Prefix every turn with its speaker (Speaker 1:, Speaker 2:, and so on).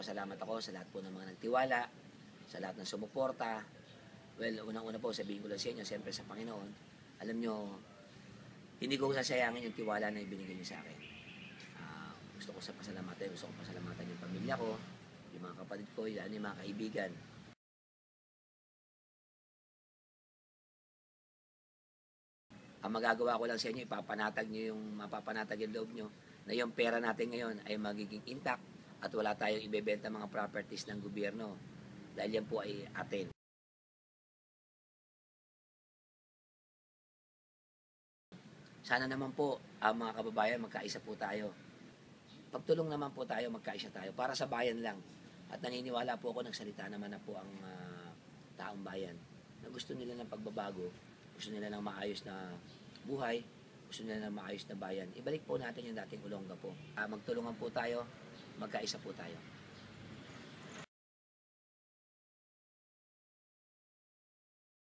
Speaker 1: Pasalamat ako sa lahat po ng mga nagtiwala, sa lahat ng sumuporta. Well, unang-una po, sabihin ko lang sa inyo, siyempre sa Panginoon, alam nyo, hindi ko sasayangin yung tiwala na ibinigay niyo sa akin. Ah, gusto ko sa pasalamatan, gusto ko pasalamatan yung pamilya ko, yung mga kapatid ko, yan yung mga kaibigan. Ang magagawa ko lang sa inyo, ipapanatag nyo yung, mapapanatag yung loob nyo, na yung pera natin ngayon ay magiging intact at wala tayong ibebenta mga properties ng gobyerno dahil yan po ay atin. Sana naman po, ang mga kababayan, magkaisa po tayo. Pagtulong naman po tayo, magkaisa tayo para sa bayan lang. At naniniwala po ako, nagsalita naman na po ang ah, taong bayan na gusto nila ng pagbabago, gusto nila ng maayos na buhay, gusto nila ng maayos na bayan. Ibalik po natin yung dating ulongga po. Ah, magtulungan po tayo, magkaisa po tayo.